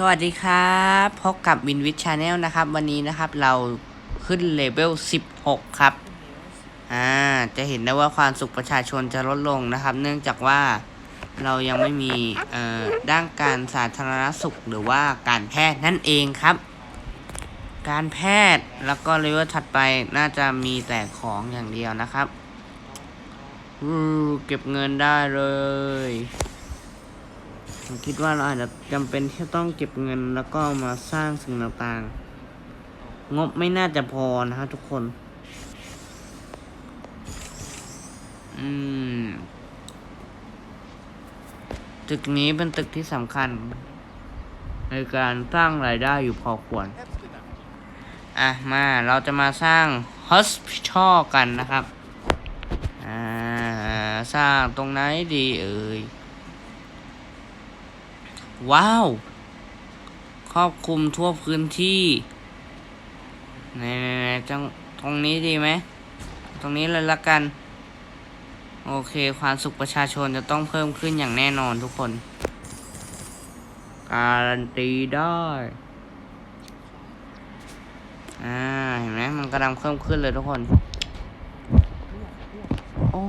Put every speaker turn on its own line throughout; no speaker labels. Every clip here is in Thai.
สวัสดีครับพบกับวินวิชชาแนลนะครับ วันนี้นะครับเราขึ้นเลเวล 16 ครับ อ่า จะเห็นได้ว่าความสุขประชาชนจะลดลงนะครับ เนื่องจากว่าเรายังไม่มีเอ่อด้านการสาธารณสุขหรือว่าการแพทย์นั่นเองครับ การแพทย์แล้วก็เลเวลถัดไปน่าจะมีแต่ของอย่างเดียวนะครับอือเก็บเงินได้เลย ผมคิดว่าเราอาจจะจำเป็นที่ต้องเก็บเงินแล้วก็มาสร้างสิ่งต่างๆ งบไม่น่าจะพอนะฮะทุกคน อืม ตึกนี้เป็นตึกที่สำคัญ ในการสร้างรายได้อยู่พอควร อะ มาเราจะมาสร้าง hospital กันนะครับ อ่า สร้างตรงไหนดีเอ่ย ว้าว ครอบคลุมทั่วพื้นที่ไหนๆๆจังตรงนี้ดีไหม ตรงนี้เลยละกัน โอเค ความสุขประชาชนจะต้องเพิ่มขึ้นอย่างแน่นอนทุกคน การันตีได้ อ่า เห็นไหมมันกำลังเพิ่มขึ้นเลยทุกคน โอ้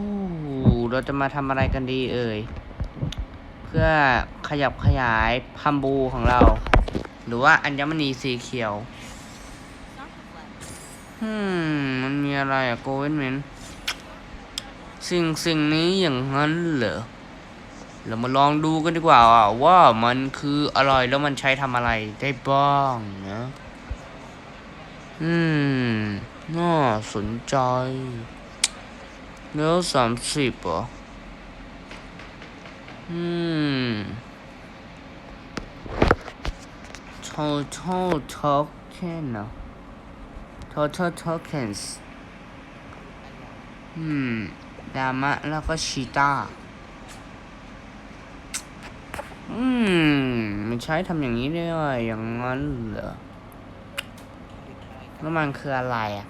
เราจะมาทำอะไรกันดีเอ่ย เพื่อขยับขยายพัมบูของเรา หรือว่าอัญมณีสีเขียวอืมมันมีอะไรอะโกเวนเมนสิ่งสิ่งนี้อย่างนั้นเหรอเรามาลองดูกันดีกว่าว่ามันคืออะไรแล้วมันใช้ทำอะไรได้บ้างนะอืมน่าสนใจเนื้อสามสิบเหรอ อืม total token เนอะ total tokens อืม ดามะ แล้วก็ชีตาอืม มันใช้ทำอย่างนี้ได้วยอย่างนั้นเหรอ แล้วมันคืออะไรอะ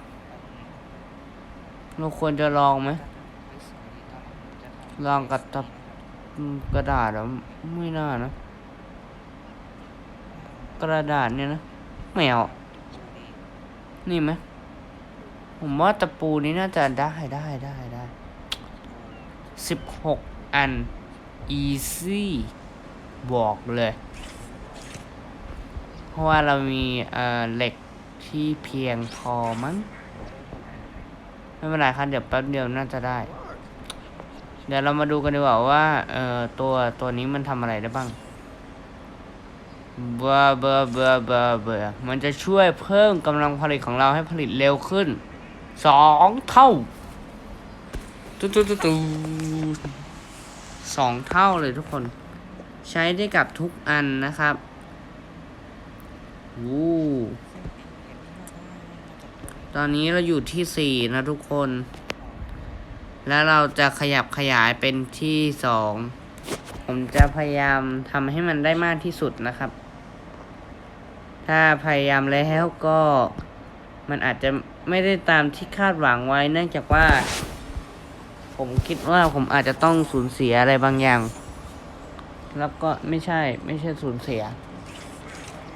เราควรจะลองไหม ลองกับตับ กระดาษเหรอไม่น่านะ กระดาษเนี่ยนะไม่เอานี่ไหมผมว่าตะปูนี้น่าจะได้ได้ได้ได้สิบหกอัน easy บอกเลย เพราะว่าเรามีเอ่อเหล็กที่เพียงพอมั้ง ไม่เป็นไรครับเดี๋ยวแป๊บเดียวน่าจะได้ เดี๋ยวเรามาดูกันดีกว่าว่าเอ่อตัวตัวนี้มันทำอะไรได้บ้างเบอร์เบอร์เบอร์เบอร์เบอมันจะช่วยเพิ่มกำลังผลิตของเราให้ผลิตเร็วขึ้นสองเท่าตุ๊ตุ๊ตุ๊ตุ๊สองเท่าเลยทุกคน ใช้ได้กับทุกอันนะครับวู้ตอนนี้เราอยู่ที่สี่นะทุกคน แล้วเราจะขยับขยายเป็นที่สอง ผมจะพยายามทำให้มันได้มากที่สุดนะครับ ถ้าพยายามแล้วก็มันอาจจะไม่ได้ตามที่คาดหวังไว้ เนื่องจากว่า ผมคิดว่าผมอาจจะต้องสูญเสียอะไรบางอย่าง แล้วก็ไม่ใช่ไม่ใช่สูญเสีย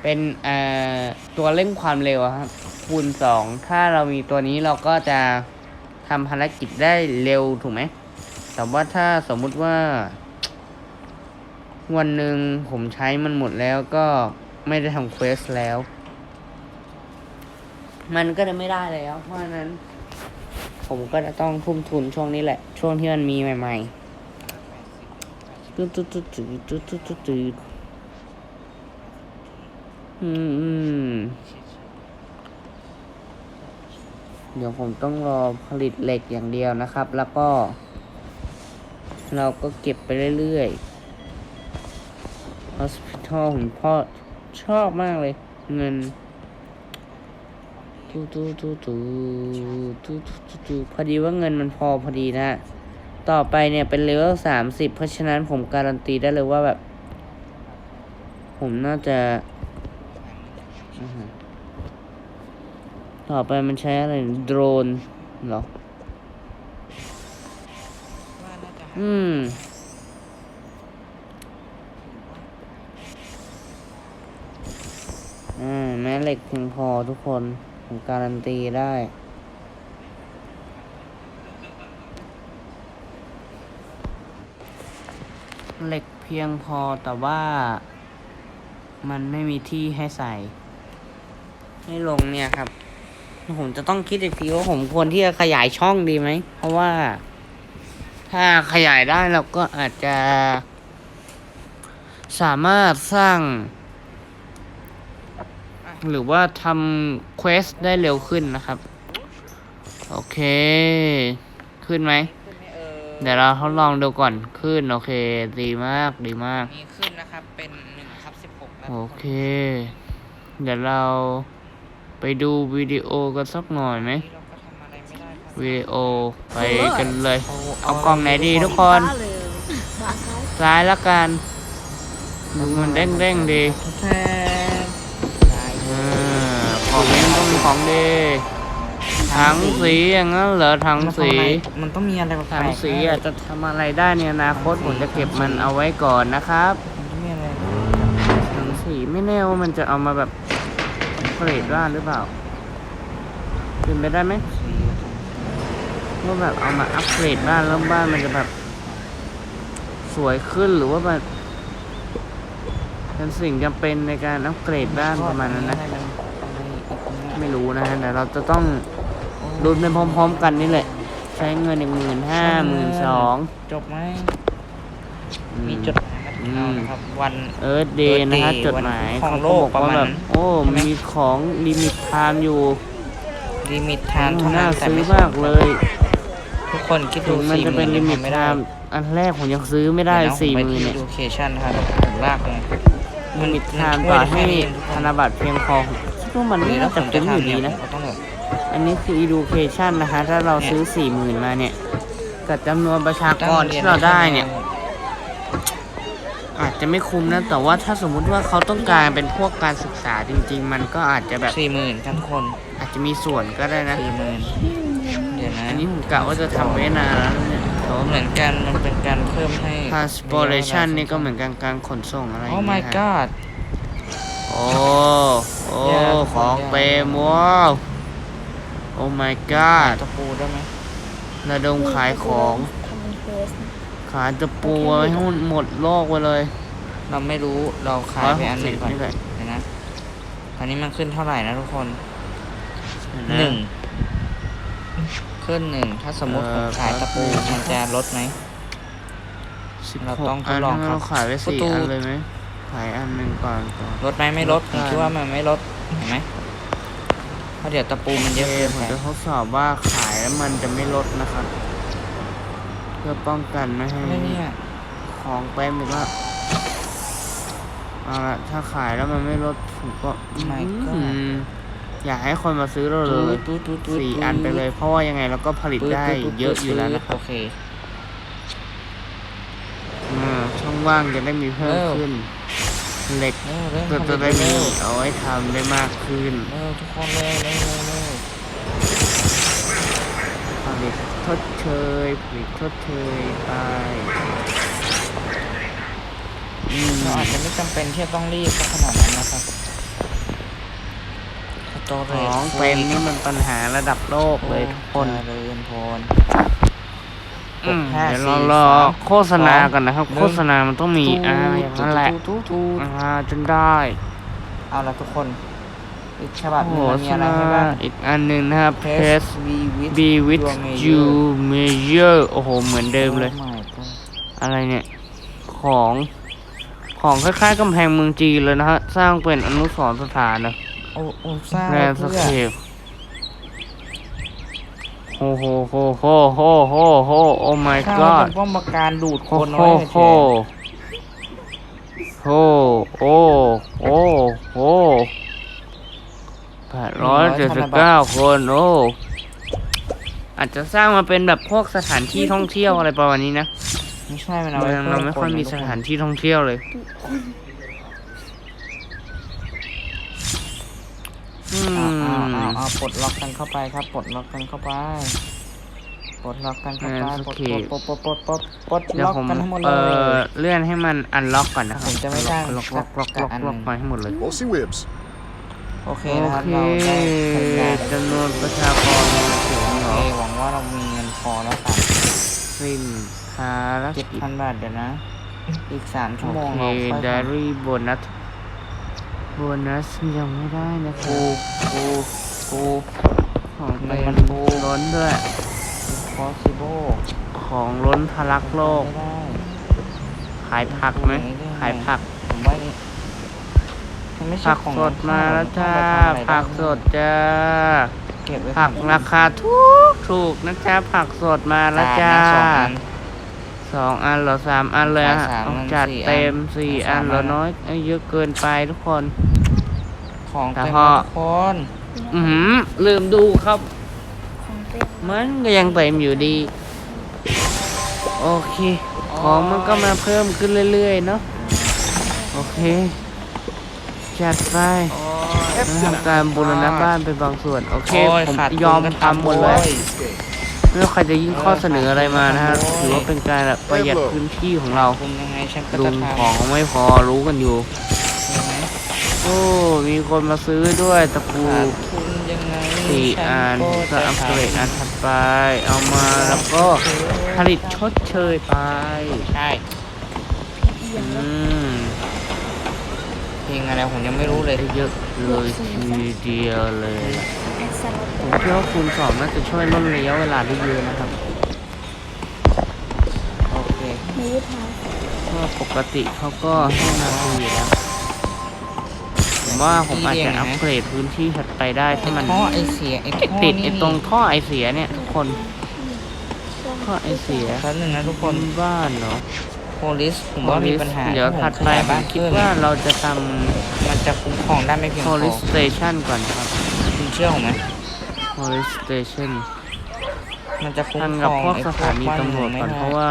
เป็นเอ่อตัวเร่งความเร็วครับคูณสองถ้าเรามีตัวนี้เราก็จะ ทำภารกิจได้เร็วถูกไหม แต่ว่าถ้าสมมุติว่า วันหนึ่งผมใช้มันหมดแล้วก็ไม่ได้ทำเควสแล้ว มันก็จะไม่ได้แล้ว เพราะนั้น ผมก็จะต้องทุ่มทุนช่วงนี้แหละ ช่วงที่มันมีใหม่ๆตุ๊ดตุ๊ดตุ๊ดตุ๊ดตุ๊ดตุ๊ดตุ๊ดอืมอืม เดี๋ยวผมต้องรอผลิตเหล็กอย่างเดียวนะครับ แล้วก็ เราก็เก็บไปเรื่อยๆ hospital ผมพ่อชอบมากเลย เงินตูตูตูตูตูตูตูตูพอดีว่าเงินมันพอพอดีนะ ต่อไปเนี่ยเป็นเลเวลสามสิบเพราะฉะนั้นผมการันตีได้เลยว่าแบบ ผมน่าจะ ต่อไปมันใช้อะไรโดรนหรออืมอไหมเหล็กเพียงพอทุกคน ผมการันตีได้ เหล็กเพียงพอแต่ว่า มันไม่มีที่ให้ใส่ ให้ลงเนี่ยครับ ผมจะต้องคิดอีกทีว่าผมควรที่จะขยายช่องดีไหม เพราะว่า ถ้าขยายได้เราก็อาจจะ สามารถสร้าง หรือว่าทำเควสได้เร็วขึ้นนะครับ โอเค ขึ้นไหม เดี๋ยวเราทดลองดูก่อนขึ้น โอเค ดีมากดีมาก
มีขึ้นนะครับ เป็นหนึ่งทับสิบหกแล้ว
โอเค เดี๋ยวเรา ไปดูวิดีโอกันสักหน่อยไหม
นี่เราก็ทำอะไรไม่ได้ครับ
วิดีโอไปกันเลย เอากล้องไหนดีทุกคน ซ้ายละกันดูมันเด้งเด้งๆดี
แทนได้
อ่าของนี้ต้องมีของดีถังสีอย่างนั้นเหรอถังสี
มันต้องมีอะไรแปล
ถัง
กๆ
สีอาจจะทำอะไรได้ในอนาคตผมจะเก็บมันเอาไว้ก่อนนะครับ
มันต้องมีอะไร
ถังสีไม่แน่ว่ามันจะเอามาแบบ เกรดร่านหรือเปล่าเป็นไปได้ไหมว่าแบบเอามาอัปเกรดบ้านแล้วบ้านมันจะแบบ สวยขึ้นหรือว่าแบบเป็นสิ่งจำเป็นในการอัปเกรดบ้านประมาณนั้นนะ ไม่รู้นะฮะแต่เราจะต้องรุนไปพร้อม ๆ กันนี่แหละ ใช้เงินหนึ่งหมื่นห้าหมื่นสอง
จบไหมมีจดหมายมาถึง เรานะครับวัน
เอิร์ธเดย์นะฮะ
Earth Day
จดหมาย
วันของ
เขา
โล
ก็
ก
บอกว่า
ประมาณ
แบ
นั้
บ
น
โอ้
ใช่ไหม
มีของลิมิตไทม์อยู่
ลิมิตทานเท่านั้
น่าน
แต่
ซื้อ
ไม่
มากเลย
ทุกคนคิด
ถึ
ดู
งมันจะเป็นลิมิต
ไม่
ไท
ได้
ม์อันแรกผมยังซื้อไม่ได้สี่หมื่น
เนี่
เนี่ยย
ดูเคชั่นนะครับผมลากเลย
ลิมิตไทม์ต่อให้ธนบัตรเพียงพอคิดว่ามันไม่น่าจะคุ้มอยู่ดีนะ
เราต้องแบบ
อันนี้คือ education นะคะ ถ้าเราซื้อสี่หมื่นมาเนี่ย กับจำนวนประชากรที่เราได้เนี่ย อาจจะไม่คุ้มนะ แต่ว่าถ้าสมมุติว่าเขาต้องการเป็นพวกการศึกษาจริง ๆ มันก็อาจจะแบบ
สี่หมื่นกันทุกคน
อาจจะมีส่วนก็ได้นะ
สี่หมื่นเดี๋ยวนะ
อันนี้ผมกะว่าจะทำไว้นานแล้วนะเนี่ยแต่ว่า
เหมือนกันมันเป็นการเพิ่มให้
transportation นี่ก็เหมือนกันการขนส่งอะไรอย่าง
โอ้
เงี้
my
ยฮะ
god
โอ้โอ้
ยาก
ของ
ยาก
เต็มว้าวโอ้ my god
ตะปูได้ไหม
ระดมขายของ ขายตะปูไว้ให้หมดโลกไปเลย
เราไม่รู้เราขายไปอันหนึ่งก่อน
นี่แหละ
เดี๋ยวนะตอนนี้มันขึ้นเท่าไหร่นะทุกคน
เห็น
ห
นะ
นึ่งขึ้นหนึ่งถ้าสมมติ
เอ่
ผม
อ
ขายตะปู
ครับ
มันจะลดไหม
สิบ
เรา
หก
ต้องท
อั
ด
น
ลอง
นั้น
ครับ
เราขายไปสี่
ประตู
อันเลยไหมขายอันหนึ่งก่อนก่อน
ลดไหมไม่ลด
ลด
ผม
ได้
คิดว่ามันไม่ลดเห็นไหมเพราะเดี๋ยวตะปูมันเย
โอ
อะ
เค
เกิน
ผม
ไป
จะทดสอบว่าขายแล้วมันจะไม่ลดนะครับ เพื่อป้องกันไม่ให้
ไม่เนี่ย
ของเต็มอีกแล้วเอาละถ้าขายแล้วมันไม่ลดผมก็
ไม่ก็
อืมอยากให้คนมาซื้อเราเลย
ตูดตูดตูด
สี่อันไปเลย เพราะว่ายังไงเราก็ผลิตได้เยอะอยู่แล้วนะครับ
โอเค
อ่าช่องว่างจะได้มีเพิ่ม
เออ
ขึ้นเหล็ก
เร็วเร็ว
ก็จะได้
เร็
มี
ว
เอาไว้ทำได้มากขึ้น
เร็วทุกคนเร็วเร็ว
ดเชยผลิตทดเชยไปอืม
เราอาจจะไม่จำเป็นที่จะต้องรีบสักขนาดนั้นนะครับสโตเร
ข
จ
องเป็นนี่มันปัญหาระดับโลกเลยทุกคน
เจริญพร
อืม
ห้า
เดี๋ยว
สี่
เรารอ
สาม
โฆษณาก่อนนะครับ
หนึ่ง
โฆษณามันต้องมีอ่าอย่างนั้นแหละ
ตูดตูด
อ่าจนได้
เอาละทุกคน อีกฉบับ
โอ้
ห
โห
นึงมันมี
ช
อะไร
นะ
ให้บ้าง
อีกอันหนึ่งนะครับ
เพ
Press
ส be with
be with
your
you
major
major โอ้โห เหมือนเดิมเลย
Oh my god
อะไรเนี่ย ของ ของคล้ายๆกำแพงเมืองจีนเลยนะฮะ สร้างเป็นอนุสรณ์สถานนะ
โอ้โอ้สร้าง
แล
ไว้
นด์ส
เพื่อ
เคปโหโหโหโหโหโหโหโอ้ my
สร้างไว้
god
เป็นป้อมปราการดูด
โห
คน
โห
ไว้
โหโหโอ้โอ้โห แปดร้อยเจ็ดสิบเก้าคนโอ้อาจจะสร้างมาเป็นแบบพวกสถานที่ท่องเที่ยวอะไรประมาณนี้นะ
ไม่ใช่มันเอา
เมื
ไว้
อง
พิ่
เราไม่ค่อยมีะส
ทุก
ถานที่ท่องเที่ยวเลยอื
อ้าวอ้าว
ม
อ้าวอ้าวปลดล็อกกันเข้าไปครับปลดล็อกกันเข้าไปปลดล็อกกันเข้าไป
แมน
ปลด
สเค
ปลดปลดปลดปลดปลด
เดี๋ยว
ล็อก
ผม
กันทั้งหมดเล
เอ่อยเลื่อนให้มันอันล็อกก่อนนะครับ
ผมจะไม่สร้าง
ล็อกล็อกล็อกล็อก
สักอัน
ล็อกไปให้หมดเลย
Bossy Whibs.
โอเค
โอ
นะครับ
เค
เราได้ทำการ
จำนวนประชากรมาถึง
โอ
เหร
เค
อ
หวังว่าเรามีเงินพอแล้วค่ะ
สิ้นภาร
เจ็ด
กิจ
พันบาทเดี๋ยวนะ อีกสามชั่ว
โอ
โมง
เค
เราค่อย
ดา
ทำ
รี่โบนัสโบนัสยังไม่ได้นะค
กู
รับ
กูกู
ของ
เงิ
เต็
นมัน
ม
กู
ล้นด้วย
possible
ของล้นทะลักโลก
ไม่ได้
ขายผักไหม
ไม่ได้
ขายผัก
ผมว่านี่ มันไม่ใช่
ผัก
ของ
สดมาแล้วจ้าผักสดจ้า
เก็บไว้
ผัก
ก่อน
ราคาถูกถูกนะจ๊ะผักสดมาแล้วจ้า
สามนะสองอัน
สองอันเหรอสามอันเลยอะ
สาม
เอา
อัน
จัด
สี่อัน
เต็มสี่
เอา
อั
สานม
เหรอ
อัน
น้อยเอ้ยเยอะเกินไปทุกคน
ของ
แต่
เต็ม
พอ
แล้วทุกคน
อือหือลืมดูครับ
ของเต็ม
มันก็ยังเต็มอยู่ดี โอเค ของมันก็มาเพิ่มขึ้นเรื่อยๆเนาะ โอเค จัดไป
โอ้
แล้วทำการบูรณะบ้านเป็นบางส่วน โอเค
โอ้ย
ผม
ขาดทุน
ยอม
กัน
ทำหมดเลย
โอ้
ไม่ว่าใครจะยิ่งข้อเสนออะไรมานะฮะ
โอ้ย
ถือว่าเป็นการแบบประหยัดพื้นที่ของเรา
คุมยังไงฉันก็
ลุ
จะ
ง
ทำ
ของไม่พอรู้กันอยู่
ใช่ไหม
โอ้มีคนมาซื้อด้วยตะปู
ขาดทุนยังไง
สี่
ฉั
อัน
ก็
ก็
จะ
อัปเกรด
ทำ
อันถัดไป เอามาแล้วก็ผลิตชดเชยไป
ใช่
อืม
เพล งอะไรผมยังไม่รู้เลย
ได้เยอะเลยทีเดียวเลย
แอดสลับ
ผมเชื่อว่าคูณสองน่าจะช่วยลดระยะเวลาได้เยอะนะครับ
โอเค
มีวิธี
เพราะว่าปกติเขาก็ให้นาทีอยู่แล้วผมว่าผมอาจจะอัปเกรดพื้นที่ถัดไปได้ถ้ามัน
ไอ้ท่อไอเสียไอท่อ
ติด
นี่
ไอ้ตรงท่อไอเสียเนี่ยทุกคนท่อไอเสีย
แป๊บนึงนะทุกค
บ
น
นบ้านเนาะ
โพ ลิสผมว่ามีปัญหา
เดี๋ยว
ที่ผม
ถัดไป
ขยาย
ผ
บ้ามน
คิด
ขึ้น
ว่าเราจะท
มันจะคุ้มครองได้ไม่เพียำงพอ
police station ก่อนครับ
คุณเชื่อผมไหม
police station
มันจะคุ้ม
ทำ
คร
กับ
อง
พวก
ไอ้
สถานี
บ้
ตำรวจ
ไม่
ก่อน
ได้
เพราะว่า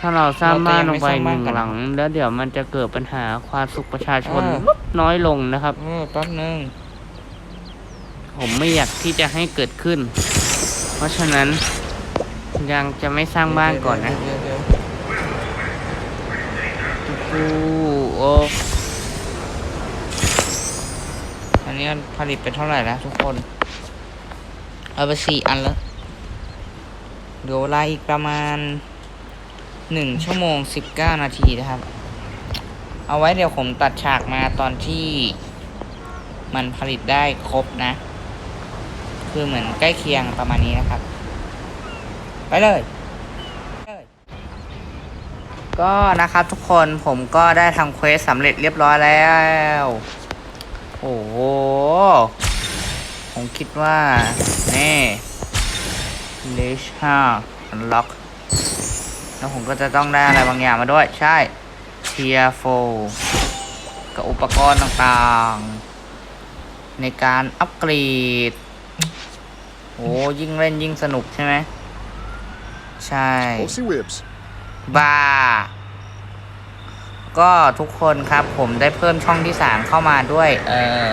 ถ้าเราสร้างบ้านลงไป
เราจะยัง
ห
ไม่
นึ่ง
สร้างบ้านกัน
หลัง แล้วเดี๋ยวมันจะเกิดปัญหาความสุขประชาชน
เออ
ลดน้อยลงนะครับ
เออแป๊บนึง
ผมไม่อยากที่จะให้เกิดขึ้น เพราะฉะนั้นยังจะไม่สร้างบ้านก่อนนะ
เดี๋ยวเดี๋ยว
กูโอ้
อันนี้ผลิตไปเท่าไหร่แล้วทุกคน เอาไปสี่อันแล้วเหลือเวลาอีกประมาณหนึ่งชั่วโมงสิบเก้านาทีนะครับ เอาไว้เดี๋ยวผมตัดฉากมาตอนที่มันผลิตได้ครบนะ คือเหมือนใกล้เคียงประมาณนี้นะครับ ไปเลย ก็นะครับทุกคนผมก็ได้ทำเควสสำเร็จเรียบร้อยแล้ว โอ้โห ผมคิดว่า นี่ l e a s h 5 unlock แล้วผมก็จะต้องได้อะไรบางอย่างมาด้วย ใช่ Tier 4กับอุปกรณ์ต่างๆ ในการอัปเกรดโอ้ยิ่งเล่นยิ่งสนุกใช่ไหมใช่ บาร์ก็ทุกคนครับผมได้เพิ่มช่องที่สามเข้ามาด้วย เออ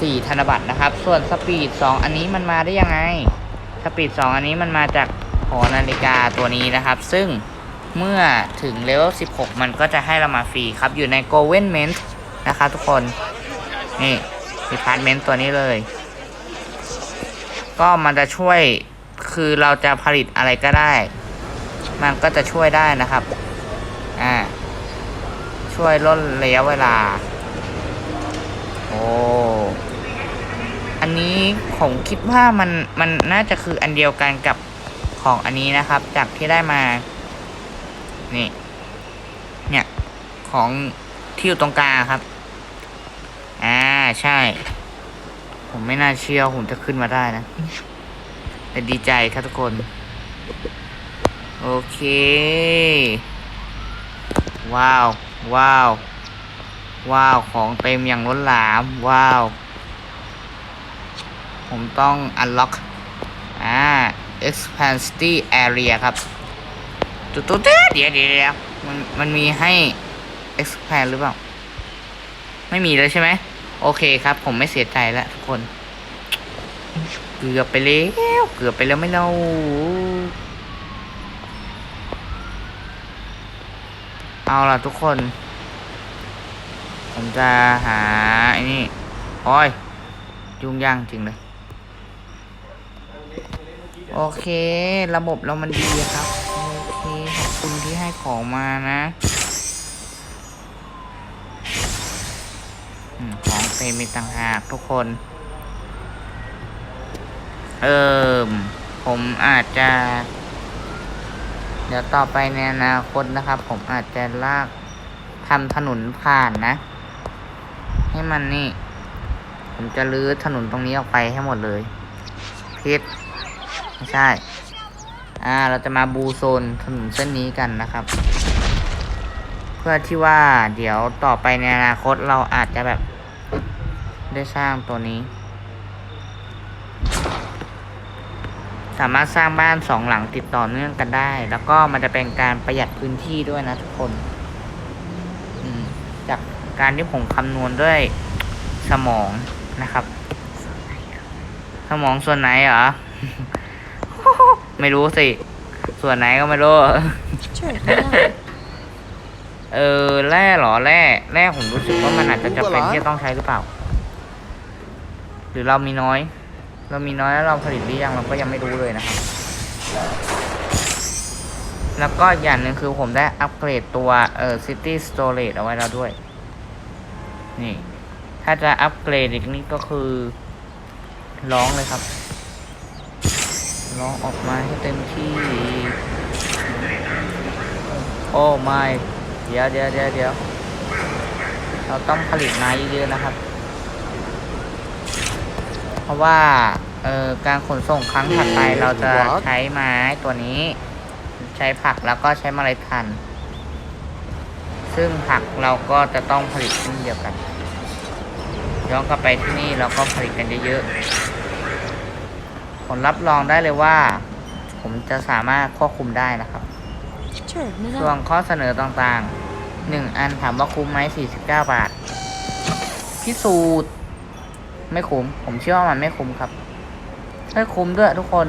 สี่ธนบัตรนะครับ ส่วนสปีดสองอันนี้มันมาได้ยังไง สปีดสองอันนี้มันมาจากหอนาฬิกาตัวนี้นะครับ ซึ่งเมื่อถึงเลเวล 16 มันก็จะให้เรามาฟรีครับ อยู่ใน g o v e r n m e n t นะครับทุกคน นี่ Department ตัวนี้เลย ก็มันจะช่วยคือเราจะผลิตอะไรก็ได้ มันก็จะช่วยได้นะครับ อ่า ช่วยลดระยะเวลา โอ้อันนี้ผมคิดว่ามันมันน่าจะคืออันเดียวกันกับของอันนี้นะครับ จากที่ได้มา นี่ เนี่ย ของที่อยู่ตรงกลางครับ อ่า ใช่ ผมไม่น่าเชื่อผมจะขึ้นมาได้นะ แต่ดีใจครับทุกคน โอเค ว้าว ว้าว ว้าว ของเต็มอย่างล้นหลาม ว้าว ผมต้อง unlock อ่า expansity area ครับตุ๊ดตุ๊ดเดี๋ยวเดี๋ยวเดี๋ยวมันมันมีให้ expand หรือเปล่า ไม่มีเลยใช่ไหม โอเคครับ ผมไม่เสียใจแล้วทุกคน เกือบไปแล้ว เกือบไปแล้วไม่เล่า เอาล่ะทุกคน ผมจะหาไอ้นี่โอ้ยยุ่งยากจริงเลย โอเค ระบบเรามันดีครับ โอเค ขอบคุณที่ให้ของมานะของเต็มมีต่างหากทุกคน เอิมผมอาจจะ เดี๋ยวต่อไปในอนาคตนะครับ ผมอาจจะลากทำถนนผ่านนะ ให้มันนี่ ผมจะรื้อถนนตรงนี้ออกไปให้หมดเลยพิษไม่ใช่ อ่า เราจะมาบูโซนถนนเส้นนี้กันนะครับ เพื่อที่ว่าเดี๋ยวต่อไปในอนาคตเราอาจจะแบบได้สร้างตัวนี้ สามารถสร้างบ้านสองหลังติดต่อเนื่องกันได้ แล้วก็มันจะเป็นการประหยัดพื้นที่ด้วยนะทุกคนจากการที่ผมคำนวณด้วยสมองนะครับ สมองส่วนไหนเหรอ ไม่รู้สิ ส่วนไหนก็ไม่รู้
เอ
อแร่เหรอแร่แร่ผมรู้สึกว่ามันอาจจะจำเป็นที่จะต้องใช้หรือเปล่า หรือเรามีน้อย เรามีน้อยแล้วเราผลิตหรือยังเราก็ยังไม่รู้เลยนะครับ แล้วก็อย่างหนึ่งคือผมได้อัปเกรดตัวเอ่อ City Storage เอาไว้แล้วด้วย นี่ ถ้าจะอัปเกรดอีกนี่ก็คือ ร้องเลยครับ ร้องออกมาให้เต็มที่ โอ้ไม่ เดี๋ยวเดี๋ยวเดี๋ยวเดี๋ยวเราต้องผลิตไม้เยอะๆนะครับ เพราะว่าเอ่อการขนส่งครั้งถัดไปเราจะใช้ไม้ตัวนี้ ใช้ผักแล้วก็ใช้เมล็ดพันธุ์ซึ่งผักเราก็จะต้องผลิตเช่นเดียวกัน ย้อนกลับไปที่นี่เราก็ผลิตกันเยอะๆ ผลรับรองได้เลยว่า ผมจะสามารถควบคุมได้นะครับ
เฉิดไม่ได้
ส่วนข้อเสนอต่างๆหนึ่งอันถามว่าคุ้มไหมสี่สิบเก้าบาท พิสูจน์ ไม่คุ้ม ผมเชื่อว่ามันไม่คุ้มครับไม่คุ้มด้วยทุกคน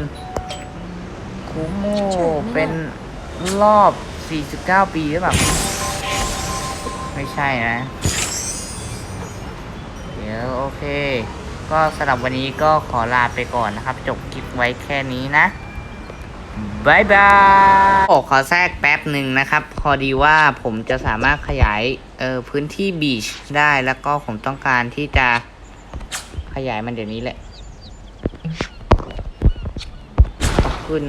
คุ้มโมเป็นรอบสี่สิบเก้าปีหรือเปล่า ไม่ใช่นะ เดี๋ยวโอเค ก็สำหรับวันนี้ก็ขอลาไปก่อนนะครับ จบคลิปไว้แค่นี้นะบายบายโอ้ขอแทรกแป๊บหนึ่งนะครับ พอดีว่าผมจะสามารถขยายเอ่อพื้นที่บีชได้แล้วก็ผมต้องการที่จะ ขยายมันเดี๋ยวนี้แหละ ขอบคุณ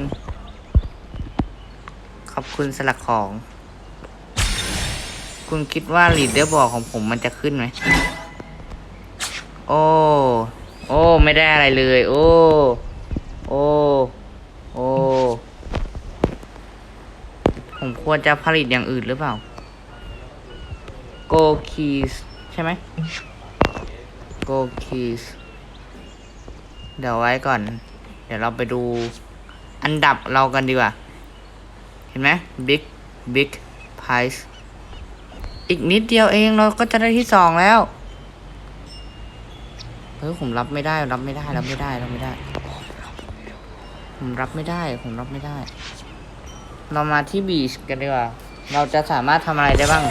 ขอบคุณสลักของ คุณคิดว่าลีดเดอร์บอร์ของผมมันจะขึ้นไหม โอ้ โอ้ ไม่ได้อะไรเลย โอ้ โอ้ โอ้ ผมควรจะผลิตอย่างอื่นหรือเปล่า Go keys ใช่ไหม Go keys เดี๋ยวไว้ก่อน เดี๋ยวเราไปดูอันดับเรากันดีกว่า เห็นไหม Big Big Price อีกนิดเดียวเองเราก็จะได้ที่สองแล้วเฮ้ยผมรับไม่ได้ รับไม่ได้ รับไม่ได้รับไม่ได้ ผมรับไม่ได้ ผมรับไม่ได้ เรามาที่บีชกันดีกว่า เราจะสามารถทำอะไรได้บ้าง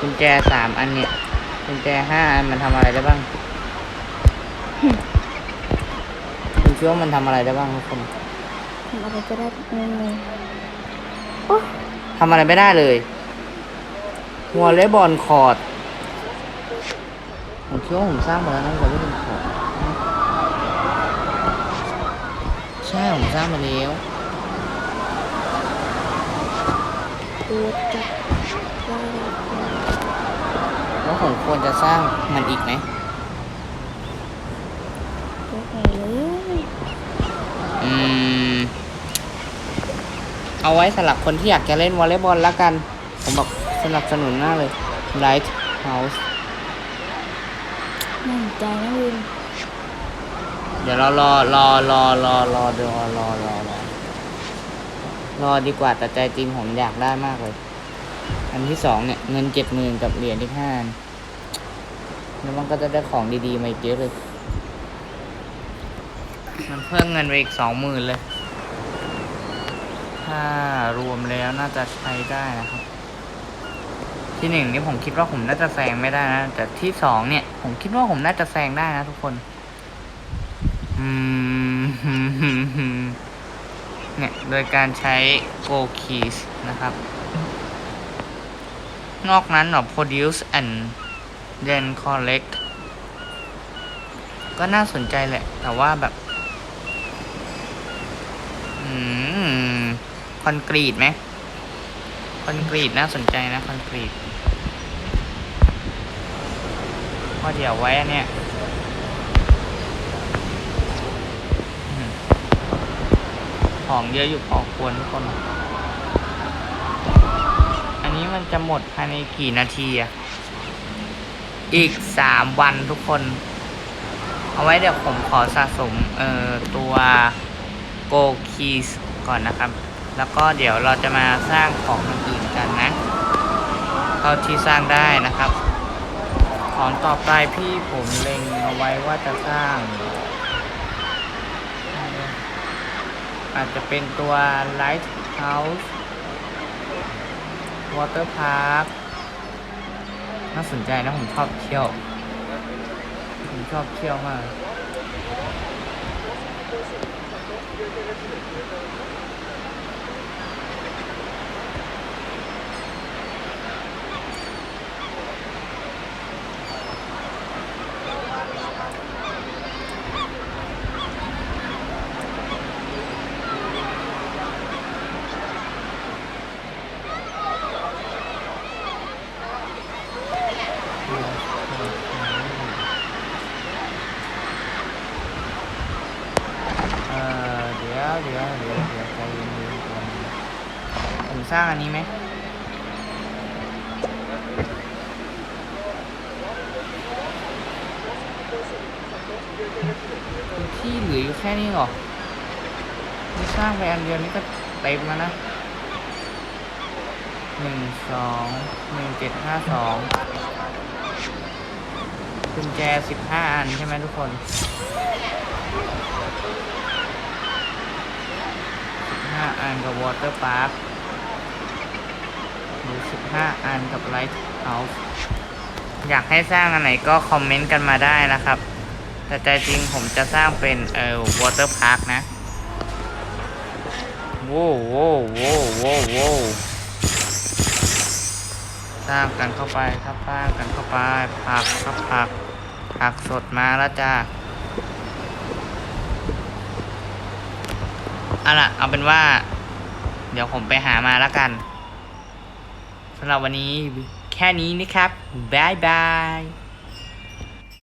กุญแจสามอันเนี่ยกุญแจห้าอันมันทำอะไรได้บ้าง คุณคิดว่ามันทำอะไรได้บ้างทุกคน
ทำอะไรก็ได้งง
ทำอะไรไม่ได้เลยวอลเลย์บอลคอร์ดผมคิดว่าผมสร้างมาแล้วนะวอลเลย์บอลคอร์ดใช่ผมสร้างมาแล้ว
ๆตัวจับว่า
แล้วผมควรจะสร้างมันอีกไหม
ตัวใหญ่เลย
อืม เอาไว้สำหรับคนที่อยากจะเล่นวอลเลย์บอลแล้วกัน ผมบอกสนับสนุนมากเลย Light House
มั่นใจนะวิน
เดี๋ยวเรารอรอรอรอรอรอรอรอรอรอดีกว่าแต่ใจจริงผมอยากได้มากเลย อันที่สองเนี่ย เงินเจ็ดหมื่นกับเหรียญที่ห้าแล้วมันก็จะได้ของดีๆมาอีกเยอะเลย มันเพิ่มเงินไปอีกสองหมื่นเลย ถ้ารวมแล้วน่าจะใช้ได้นะครับ ที่หนึ่งนี่ผมคิดว่าผมน่าจะแซงไม่ได้นะ แต่ที่สองเนี่ย ผมคิดว่าผมน่าจะแซงได้นะทุกคน อืมเนี่ย โดยการใช้ go keys นะครับ นอกนั้นเนาะ produce and then collect ก็น่าสนใจแหละ แต่ว่าแบบ คอนกรีตไหมคอนกรีตน่าสนใจนะคอนกรีตเพราเดี๋ยวไว้เนี้ยของเยอะอยู่พอควรทุกคน อันนี้มันจะหมดภายในกี่นาทีอะอีกสามวันทุกคน เอาไว้เดี๋ยวผมขอสะสม เอ่อ ตัว Go Keys ก่อนนะครับ แล้วก็เดี๋ยวเราจะมาสร้างของอื่นกันนะ เท่าที่สร้างได้นะครับ ของต่อไปพี่ผมเล็งเอาไว้ว่าจะสร้าง อาจจะเป็นตัว Lighthouse Water Park น่าสนใจนะผมชอบเที่ยว ผมชอบเที่ยวมาก gösterebilir. สร้างอันนี้ไหมที่เหลืออยู่แค่นี้หรอนี่สร้างไปอันเดียวนี้ก็เต็มแล้วนะหนึ่งสองหนึ่งเจ็ดห้าสองกุญแจสิบห้าอันใช่ไหมทุกคนห้าอันกับ Water Park หรือสิบ ห้าอันกับ Lighthouse อยากให้สร้างอันไหนก็คอมเมนต์กันมาได้นะครับ แต่ใจจริงผมจะสร้างเป็นเอ่อ Water Park นะโว้วโว้วโว้วโว้วโว้วสร้างกันเข้าไปครับสร้างกันเข้าไปผักครับผักผักสดมาแล้วจ้าเอาล่ะ เอาเป็นว่า เดี๋ยวผมไปหามาแล้วกัน สำหรับวันนี้แค่นี้นะครับบายบาย